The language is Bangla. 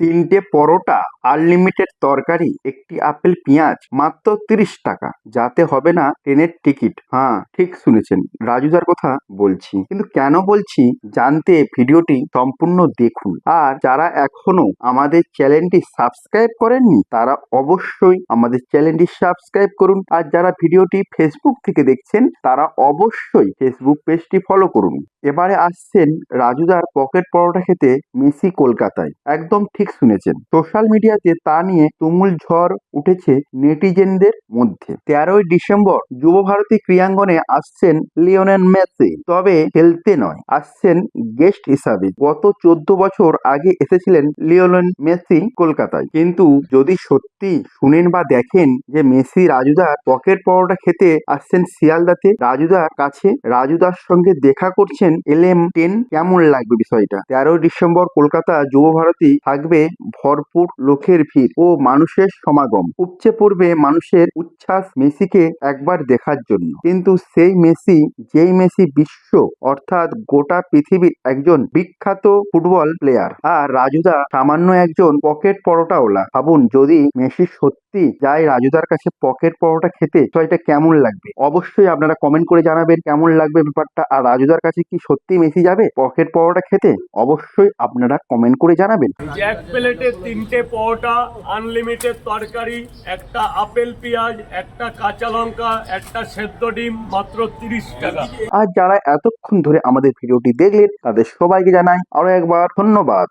তিনটে পরোটা আনলিমিটেড তরকারি, একটি আপেল পেঁয়াজ, মাত্র তিরিশ টাকা। যাতে হবে না ট্রেনের টিকিট। হ্যাঁ ঠিক শুনেছেন। রাজুদার কথা বলছি। কিন্তু কেন বলছি? জানতে ভিডিওটি সম্পূর্ণ দেখুন। আর যারা এখনও আমাদের চ্যানেলটি সাবস্ক্রাইব করেননি, তারা অবশ্যই আমাদের চ্যানেলটি সাবস্ক্রাইব করুন। আর যারা ভিডিওটি ফেসবুক থেকে দেখছেন, তারা অবশ্যই ফেসবুক পেজটি ফলো করুন। এবারে আসছেন রাজুদার পকেট পরোটা খেতে মেসি কলকাতায়। একদম ঠিক শুনেছেন। সোশ্যাল মিডিয়াতে তা নিয়ে তুমুল ঝড় উঠেছে নেটিজেনদের মধ্যে। তেরোই ডিসেম্বর যুব ভারতী ক্রীড়াঙ্গনে আসছেন লিওনেল মেসি। তবে খেলতে নয়, আসছেন গেস্ট হিসাবে। গত চোদ্দ বছর আগে এসেছিলেন লিওনেল মেসি কলকাতায়। কিন্তু যদি সত্যি শুনেন বা দেখেন যে মেসি রাজুদার পকেট পরোটা খেতে আসছেন শিয়ালদাতে রাজুদার কাছে, রাজুদার সঙ্গে দেখা করছেন এলএম টেন, কেমন লাগবে বিষয়টা? তেরোই ডিসেম্বর কলকাতা যুব ভারতী থাকবে ভরপুর লোকের ভিড় ও মানুষের সমাগম। উপচে পড়বে মানুষের উচ্ছ্বাস মেসিকে একবার দেখার জন্য। কিন্তু সেই মেসি, যেই মেসি বিশ্ব, অর্থাৎ গোটা পৃথিবীর একজন বিখ্যাত ফুটবল প্লেয়ার। আর রাজুদা সামান্য একজন পকেট পরোটাওয়ালা। ভাবুন, যদি মেসি সত্যি যায় রাজুদার কাছে পকেট পরোটা খেতে, তো এটা কেমন লাগবে? অবশ্যই আপনারা কমেন্ট করে জানাবেন কেমন লাগবে ব্যাপারটা। আর রাজুদার কাছে কি সত্যি মেসি যাবে পকেট পরোটা খেতে? অবশ্যই আপনারা কমেন্ট করে জানাবেন। প্লেটে তিনটে পরোটা আনলিমিটেড তরকারি, একটা আপেল পেঁয়াজ, একটা কাঁচা লঙ্কা, একটা সেদ্ধ ডিম, মাত্র তিরিশ টাকা। আর যারা এতক্ষণ ধরে আমাদের ভিডিওটি দেখলেন, তাদের সবাইকে জানাই আরও একবার ধন্যবাদ।